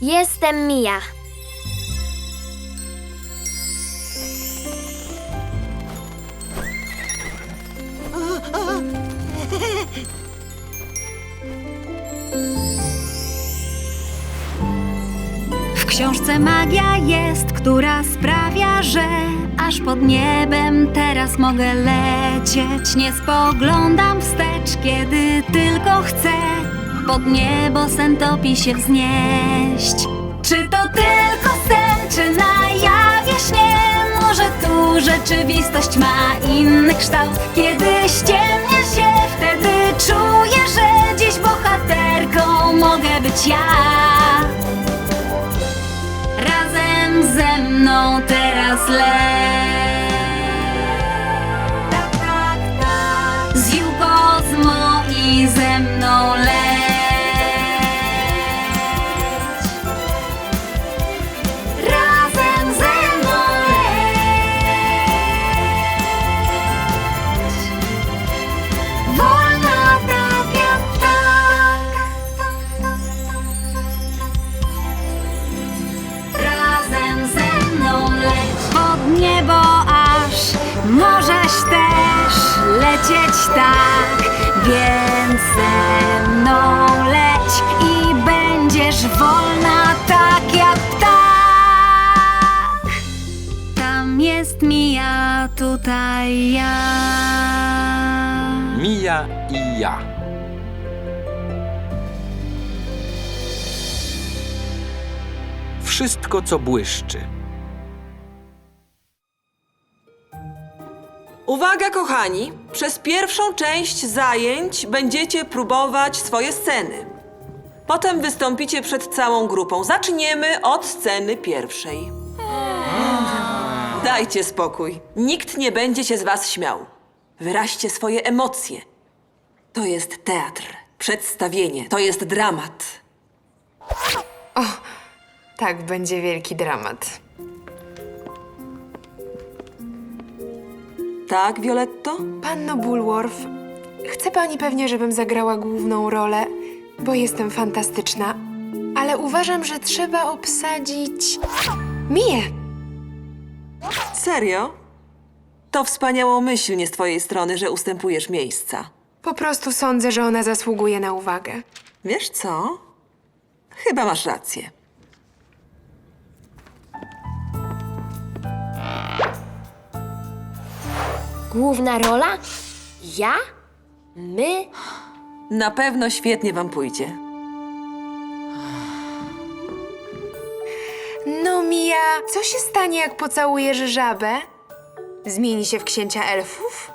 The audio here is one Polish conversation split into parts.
Jestem Mia. W książce magia jest, która sprawia, że aż pod niebem teraz mogę lecieć. Nie spoglądam wstecz, kiedy tylko chcę pod niebo sen topi się wznieść. Czy to tylko sen, czy na jawie śnie? Może tu rzeczywistość ma inny kształt? Kiedy ściemnia się, wtedy czuję, że dziś bohaterką mogę być ja. Razem ze mną teraz leć. Lecieć tak, więc ze mną leć i będziesz wolna tak jak ptak. Tam jest Mija, tutaj ja. Mija i ja. Wszystko, co błyszczy. Uwaga, kochani! Przez pierwszą część zajęć będziecie próbować swoje sceny. Potem wystąpicie przed całą grupą. Zaczniemy od sceny pierwszej. Dajcie spokój. Nikt nie będzie się z was śmiał. Wyraźcie swoje emocje. To jest teatr, przedstawienie, to jest dramat. Tak, będzie wielki dramat. Tak, Violetto? Panno Bulworth, chce pani pewnie, żebym zagrała główną rolę, bo jestem fantastyczna, ale uważam, że trzeba obsadzić Mię. Serio? To wspaniałomyślnie z twojej strony, że ustępujesz miejsca. Po prostu sądzę, że ona zasługuje na uwagę. Wiesz co? Chyba masz rację. Główna rola? Ja? My? Na pewno świetnie wam pójdzie. No, Mia, co się stanie, jak pocałujesz żabę? Zmieni się w księcia elfów?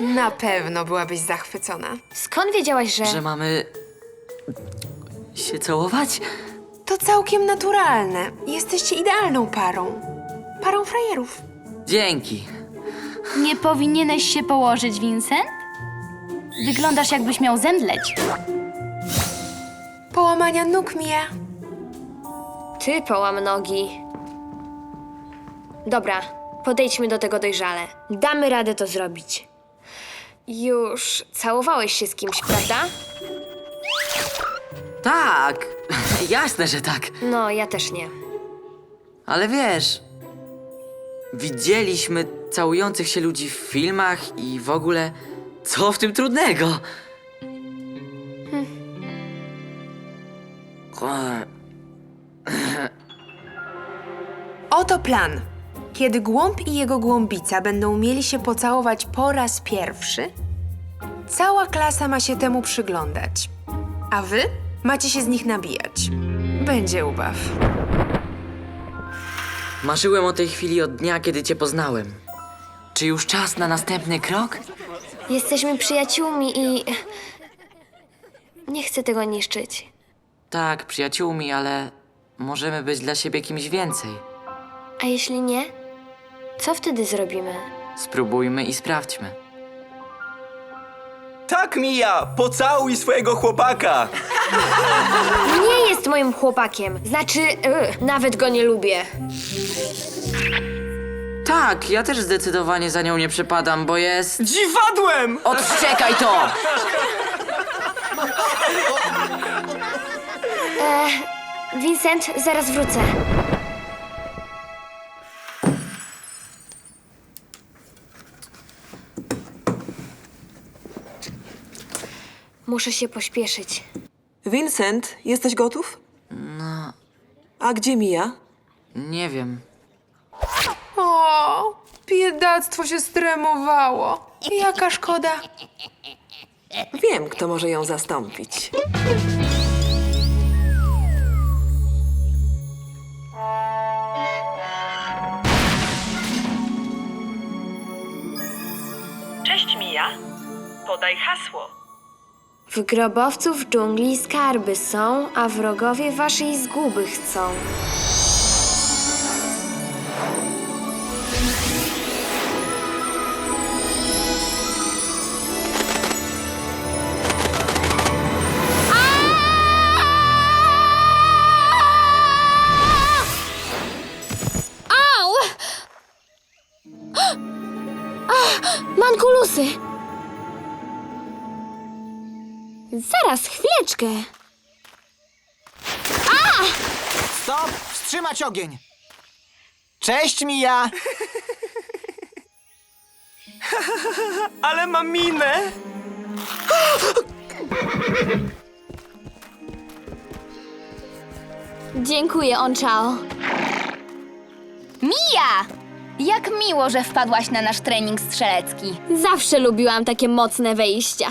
Na pewno byłabyś zachwycona. Skąd wiedziałaś, że... Że mamy się całować? To całkiem naturalne. Jesteście idealną parą. Parą frajerów. Dzięki. Nie powinieneś się położyć, Vincent? Wyglądasz jakbyś miał zemdleć. Połamania nóg, Mia. Ty połam nogi. Dobra, podejdźmy do tego dojrzale. Damy radę to zrobić. Już całowałeś się z kimś, prawda? Tak, jasne, że tak. No, ja też nie. Ale wiesz, widzieliśmy całujących się ludzi w filmach i w ogóle, co w tym trudnego? E, Oto plan. Kiedy głąb i jego głąbica będą mieli się pocałować po raz pierwszy, cała klasa ma się temu przyglądać. A wy macie się z nich nabijać. Będzie ubaw. Marzyłem o tej chwili od dnia, kiedy cię poznałem. Czy już czas na następny krok? Jesteśmy przyjaciółmi i... Nie chcę tego niszczyć. Tak, przyjaciółmi, ale możemy być dla siebie kimś więcej. A jeśli nie? Co wtedy zrobimy? Spróbujmy i sprawdźmy. Tak, Mija! Pocałuj swojego chłopaka! Nie jest moim chłopakiem. Znaczy, y, nawet go nie lubię. Tak, ja też zdecydowanie za nią nie przepadam, bo jest... Dziwadłem! Odszczekaj to! Vincent, zaraz wrócę. Muszę się pośpieszyć. Vincent, jesteś gotów? No. A gdzie Mia? Nie wiem. O, biedactwo się stremowało. Jaka szkoda. Wiem, kto może ją zastąpić. Cześć Mija. Podaj hasło. W grobowcu w dżungli skarby są, a wrogowie waszej zguby chcą. Chwileczkę. Stop! Wstrzymać ogień! Cześć, Mija! Ale mam minę! Dziękuję, Onchao. Mija! Jak miło, że wpadłaś na nasz trening strzelecki. Zawsze lubiłam takie mocne wejścia.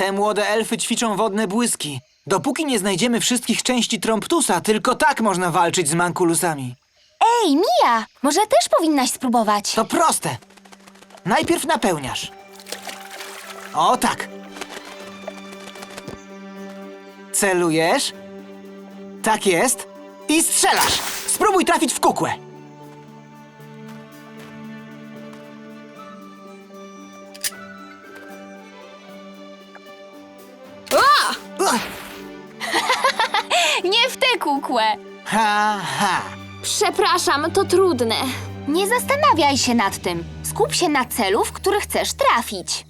Te młode elfy ćwiczą wodne błyski. Dopóki nie znajdziemy wszystkich części Tromptusa, tylko tak można walczyć z mankulusami. Ej, Mija! Może też powinnaś spróbować. To proste. Najpierw napełniasz. O tak. Celujesz. Tak jest. I strzelasz. Spróbuj trafić w kukłę. Nie w tę kukłę! Ha, ha. Przepraszam, to trudne. Nie zastanawiaj się nad tym. Skup się na celu, w który chcesz trafić.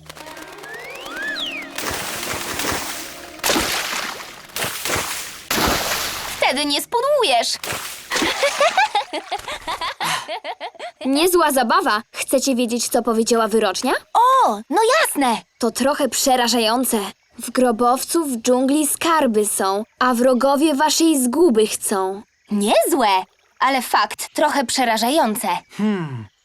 Wtedy nie spudłujesz. Niezła zabawa. Chcecie wiedzieć, co powiedziała wyrocznia? O, no jasne! To trochę przerażające. W grobowcu w dżungli skarby są, a wrogowie waszej zguby chcą. Niezłe, ale fakt trochę przerażające.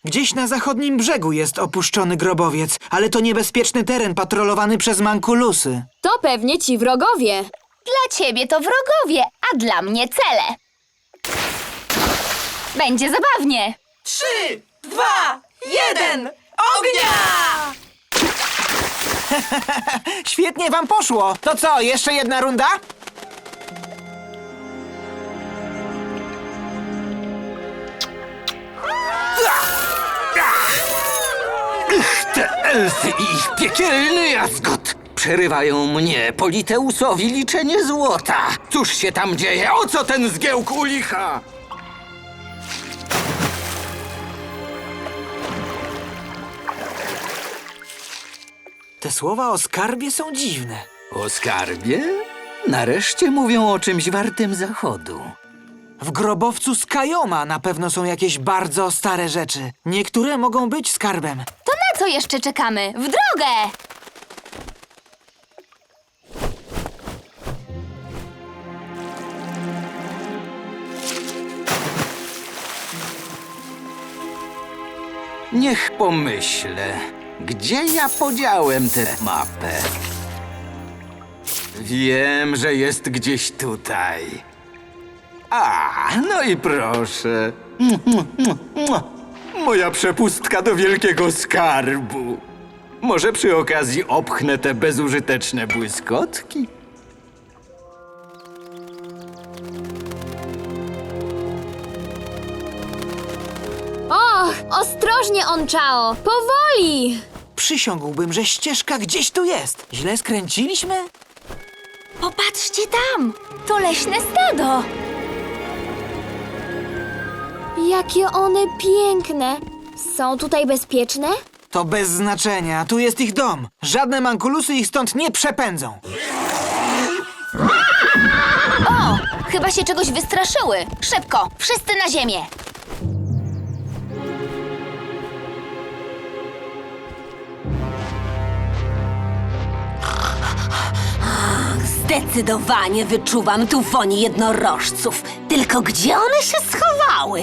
Gdzieś na zachodnim brzegu jest opuszczony grobowiec, ale to niebezpieczny teren patrolowany przez mankulusy. To pewnie ci wrogowie. Dla ciebie to wrogowie, a dla mnie cele. Będzie zabawnie. Trzy, dwa, jeden! Ognia! Świetnie wam poszło. To co, jeszcze jedna runda? Te elfy i ich piekielny jazgot przerywają mnie, Politeusowi, liczenie złota. Cóż się tam dzieje? O co ten zgiełk u licha? Te słowa o skarbie są dziwne. O skarbie? Nareszcie mówią o czymś wartym zachodu. W grobowcu Skajoma na pewno są jakieś bardzo stare rzeczy. Niektóre mogą być skarbem. To na co jeszcze czekamy? W drogę! Niech pomyślę, gdzie ja podziałem tę mapę? Wiem, że jest gdzieś tutaj. A, no i proszę. Moja przepustka do wielkiego skarbu. Może przy okazji opchnę te bezużyteczne błyskotki? Och, ostrożnie, Onchao! Powoli! Przysiągłbym, że ścieżka gdzieś tu jest. Źle skręciliśmy? Popatrzcie tam! To leśne stado! Jakie one piękne! Są tutaj bezpieczne? To bez znaczenia. Tu jest ich dom. Żadne mankulusy ich stąd nie przepędzą. Chyba się czegoś wystraszyły. Szybko, wszyscy na ziemię. Zdecydowanie wyczuwam tu woni jednorożców. Tylko gdzie one się schowały?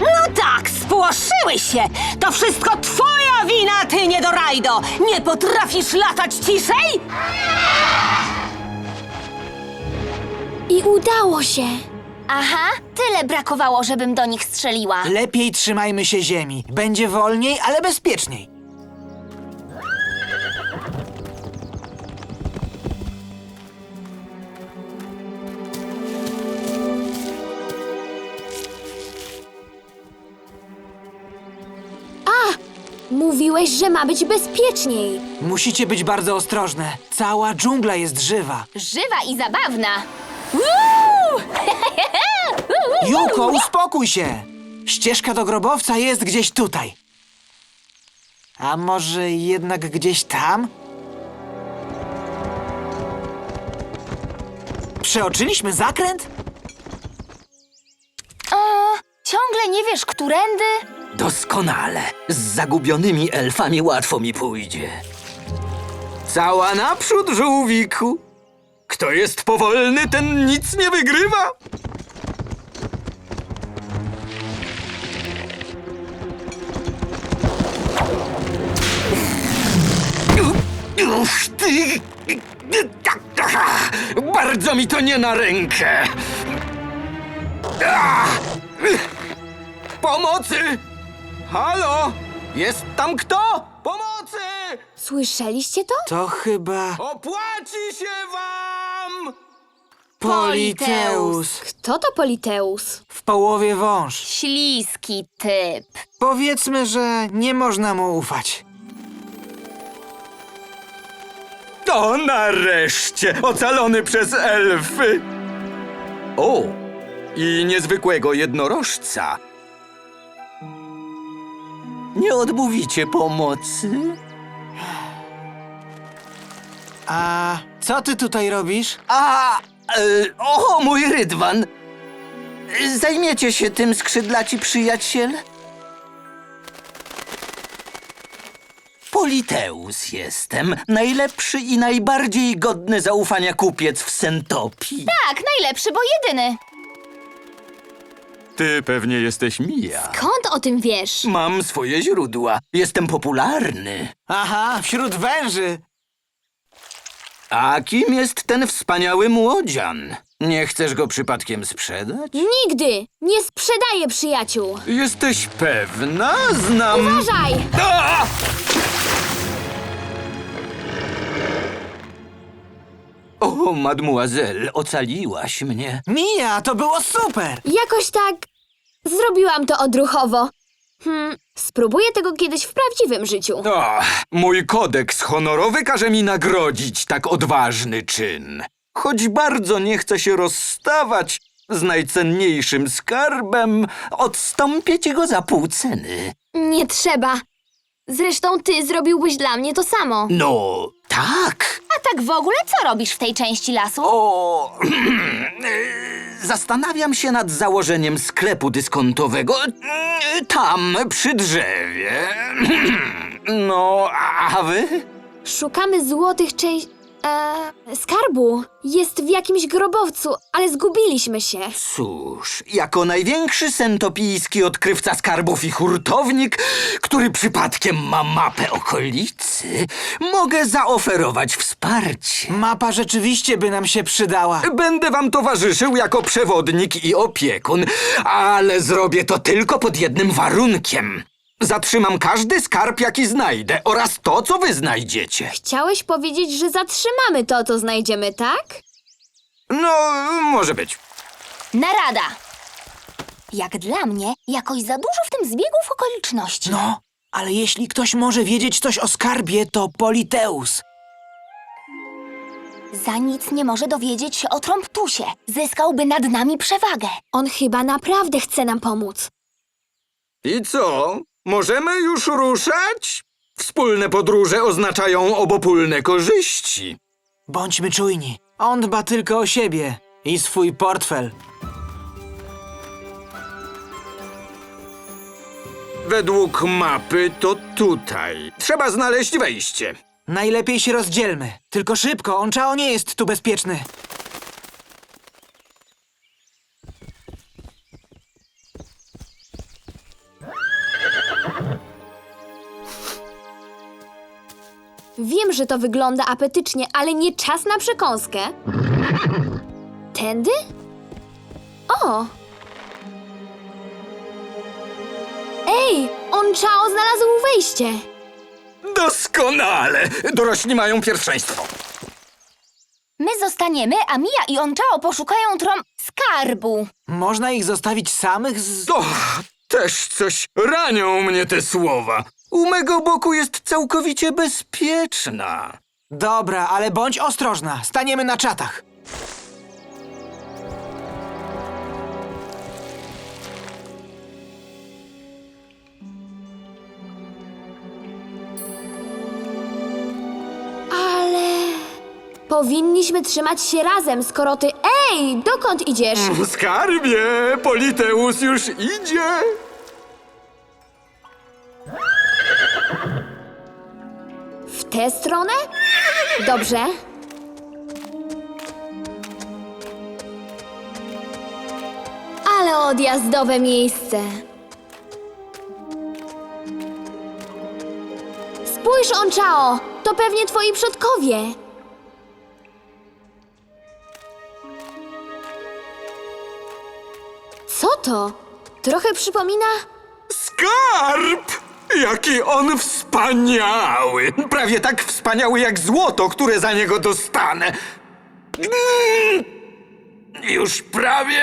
No tak, spłoszyły się! To wszystko twoja wina, ty niedorajdo! Nie potrafisz latać ciszej? I udało się. Aha, tyle brakowało, żebym do nich strzeliła. Lepiej trzymajmy się ziemi. Będzie wolniej, ale bezpieczniej. Mówiłeś, że ma być bezpieczniej. Musicie być bardzo ostrożne. Cała dżungla jest żywa. Żywa i zabawna. Juko, uspokój się! Ścieżka do grobowca jest gdzieś tutaj. A może jednak gdzieś tam? Przeoczyliśmy zakręt? Ciągle nie wiesz, którędy? Doskonale. Z zagubionymi elfami łatwo mi pójdzie. Cała naprzód, żółwiku. Kto jest powolny, ten nic nie wygrywa. Uch, ty... Bardzo mi to nie na rękę. Pomocy! Halo? Jest tam kto? Pomocy! Słyszeliście to? To chyba Opłaci się wam! Politeus. Kto to Politeus? W połowie wąż. Śliski typ. Powiedzmy, że nie można mu ufać. To nareszcie! Ocalony przez elfy! O! I niezwykłego jednorożca. Nie odmówicie pomocy? A co ty tutaj robisz? A, e, o, mój rydwan! Zajmiecie się tym, skrzydlaci przyjaciel? Politeus jestem, najlepszy i najbardziej godny zaufania kupiec w Sentopii. Tak, najlepszy, bo jedyny. Ty pewnie jesteś Mija. Skąd o tym wiesz? Mam swoje źródła. Jestem popularny. Aha, wśród węży. A kim jest ten wspaniały młodzian? Nie chcesz go przypadkiem sprzedać? Nigdy! Nie sprzedaję przyjaciół! Jesteś pewna? Znam... Uważaj! A! O, mademoiselle, ocaliłaś mnie. Mija, to było super! Jakoś tak zrobiłam to odruchowo. Hmm, spróbuję tego kiedyś w prawdziwym życiu. O, mój kodeks honorowy każe mi nagrodzić tak odważny czyn. Choć bardzo nie chcę się rozstawać z najcenniejszym skarbem, odstąpię ci go za pół ceny. Nie trzeba. Zresztą ty zrobiłbyś dla mnie to samo. No, tak. A tak w ogóle co robisz w tej części lasu? O, zastanawiam się nad założeniem sklepu dyskontowego tam, przy drzewie. No, a wy? Szukamy złotych części... E, skarbu. Jest w jakimś grobowcu, ale zgubiliśmy się. Cóż, jako największy sentopijski odkrywca skarbów i hurtownik, który przypadkiem ma mapę okolicy, mogę zaoferować wsparcie. Mapa rzeczywiście by nam się przydała. Będę wam towarzyszył jako przewodnik i opiekun, ale zrobię to tylko pod jednym warunkiem. Zatrzymam każdy skarb, jaki znajdę oraz to, co wy znajdziecie. Chciałeś powiedzieć, że zatrzymamy to, co znajdziemy, tak? No, może być. Narada. Jak dla mnie, jakoś za dużo w tym zbiegów okoliczności. No, ale jeśli ktoś może wiedzieć coś o skarbie, to Politeus. Za nic nie może dowiedzieć się o Trąbtusie. Zyskałby nad nami przewagę. On chyba naprawdę chce nam pomóc. I co? Możemy już ruszać? Wspólne podróże oznaczają obopólne korzyści. Bądźmy czujni. On dba tylko o siebie. I swój portfel. Według mapy to tutaj. Trzeba znaleźć wejście. Najlepiej się rozdzielmy. Tylko szybko, Onchao nie jest tu bezpieczny. Wiem, że to wygląda apetycznie, ale nie czas na przekąskę. Tędy? O! Ej, on Chao znalazł wejście. Doskonale! Dorośli mają pierwszeństwo. My zostaniemy, a Mia i Onchao poszukają trom skarbu. Można ich zostawić samych z... O, też coś ranią mnie te słowa. U mego boku jest całkowicie bezpieczna. Dobra, ale bądź ostrożna. Staniemy na czatach. Ale... Powinniśmy trzymać się razem, skoro ty... Ej, dokąd idziesz? Skarbie, Politeus już idzie. Tę stronę? Dobrze. Ale odjazdowe miejsce. Spójrz, Onchao! To pewnie twoi przodkowie. Co to? Trochę przypomina... Skarb! Jaki on wspaniały! Prawie tak wspaniały jak złoto, które za niego dostanę. Mm, Już prawie.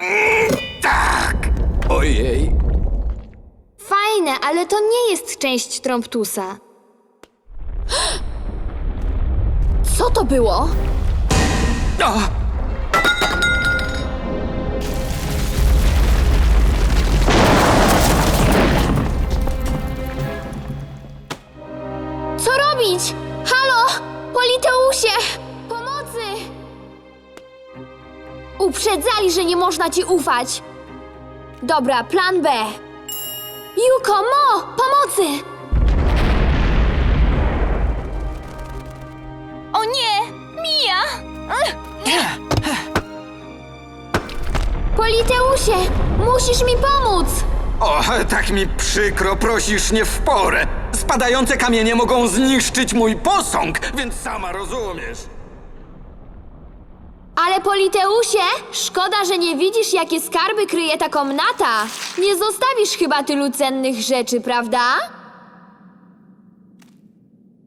Mm, Tak! Ojej. Fajne, ale to nie jest część Tromptusa. Co to było? O, Co robić? Halo! Politeusie! Pomocy! Uprzedzali, że nie można ci ufać. Dobra, plan B. Juko, Mo! Pomocy! O nie! Mia! Politeusie! Musisz mi pomóc! o, tak mi przykro, prosisz nie w porę. Spadające kamienie mogą zniszczyć mój posąg, więc sama rozumiesz. Ale Politeusie, szkoda, że nie widzisz, jakie skarby kryje ta komnata. Nie zostawisz chyba tylu cennych rzeczy, prawda?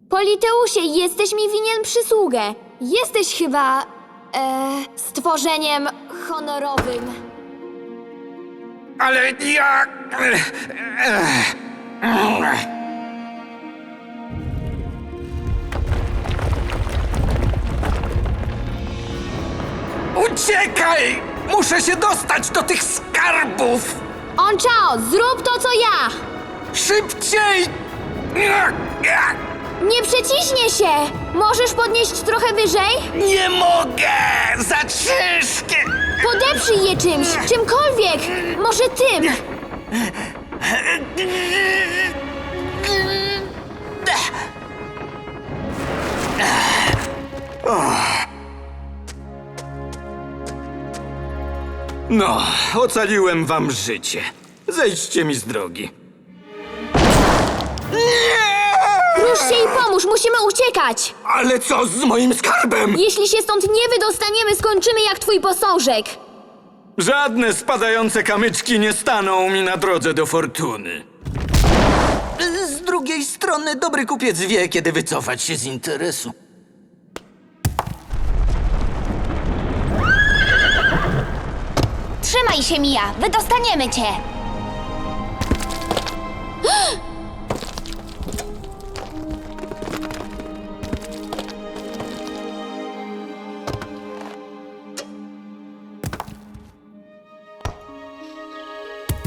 Politeusie, jesteś mi winien przysługę. Jesteś chyba... E, stworzeniem honorowym. Ale ja... Uciekaj! Muszę się dostać do tych skarbów! Onchao, zrób to, co ja! Szybciej! Nie przeciśnie się! Możesz podnieść trochę wyżej? Nie mogę! Za ciężkie! Podeprzyj je czymś, czymkolwiek! Może tym! No, ocaliłem wam życie. Zejdźcie mi z drogi. Rusz się i pomóż, musimy uciekać! Ale co z moim skarbem? Jeśli się stąd nie wydostaniemy, skończymy jak twój posążek! Żadne spadające kamyczki nie staną mi na drodze do fortuny. Z drugiej strony, dobry kupiec wie, kiedy wycofać się z interesu. Trzymaj się, Mia! Wydostaniemy cię!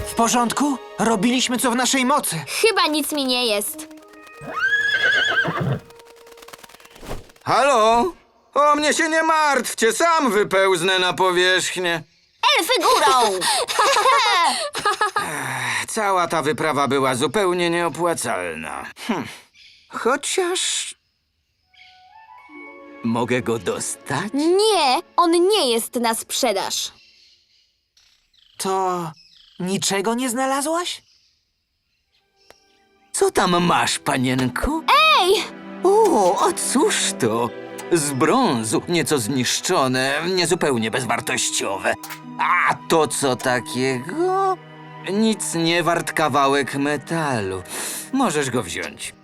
W porządku? Robiliśmy co w naszej mocy. Chyba nic mi nie jest. Halo? O mnie się nie martwcie, sam wypełznę na powierzchnię. Górą! Cała ta wyprawa była zupełnie nieopłacalna. Hm. Chociaż... Mogę go dostać? Nie, on nie jest na sprzedaż. To niczego nie znalazłaś? Co tam masz, panienko? Ej! O, a cóż to? Z brązu, nieco zniszczone, niezupełnie bezwartościowe. A to co takiego? Nic nie wart kawałek metalu. Możesz go wziąć.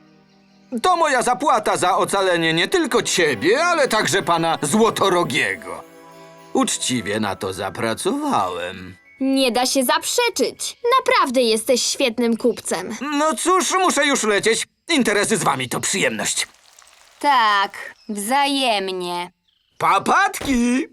To moja zapłata za ocalenie nie tylko ciebie, ale także pana Złotorogiego. Uczciwie na to zapracowałem. Nie da się zaprzeczyć. Naprawdę jesteś świetnym kupcem. No cóż, muszę już lecieć. Interesy z wami to przyjemność. Tak, wzajemnie. Papatki!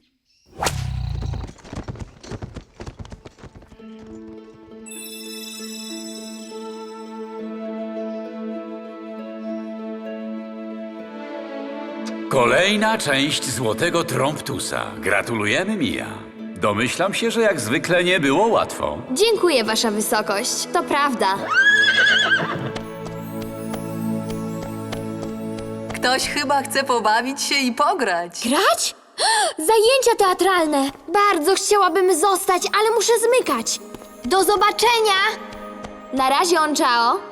Kolejna część Złotego Trąbtusa. Gratulujemy, Mia. Domyślam się, że jak zwykle nie było łatwo. Dziękuję, Wasza Wysokość. To prawda. Ktoś chyba chce pobawić się i pograć. Grać? Zajęcia teatralne! Bardzo chciałabym zostać, ale muszę zmykać. Do zobaczenia! Na razie, Onchao.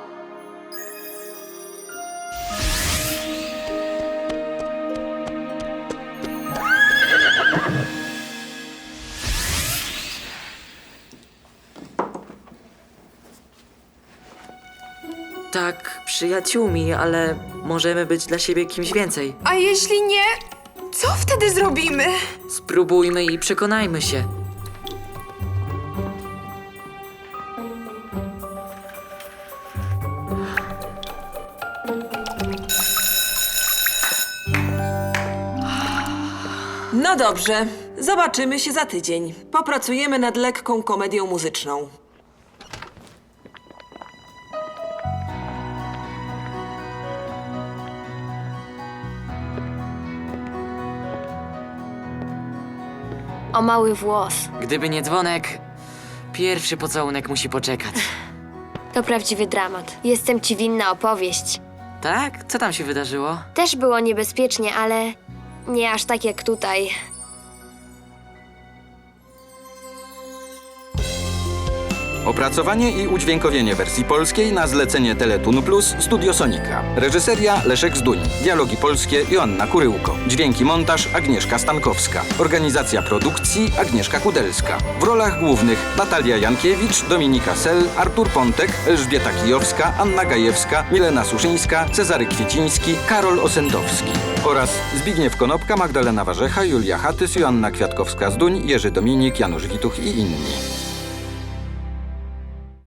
Tak, przyjaciółmi, ale możemy być dla siebie kimś więcej. A jeśli nie, co wtedy zrobimy? Spróbujmy i przekonajmy się. No dobrze, zobaczymy się za tydzień. Popracujemy nad lekką komedią muzyczną. O mały włos. Gdyby nie dzwonek, pierwszy pocałunek musi poczekać. To prawdziwy dramat. Jestem ci winna opowieść. Tak? Co tam się wydarzyło? Też było niebezpiecznie, ale nie aż tak jak tutaj. Opracowanie i udźwiękowienie wersji polskiej na zlecenie Teletun Plus Studio Sonika. Reżyseria Leszek Zduń. Dialogi polskie Joanna Kuryłko. Dźwięki montaż Agnieszka Stankowska. Organizacja produkcji Agnieszka Kudelska. W rolach głównych Natalia Jankiewicz, Dominika Sel, Artur Pontek, Elżbieta Kijowska, Anna Gajewska, Milena Suszyńska, Cezary Kwieciński, Karol Osentowski. Oraz Zbigniew Konopka, Magdalena Warzecha, Julia Hatys, Joanna Kwiatkowska-Zduń, Jerzy Dominik, Janusz Wituch i inni.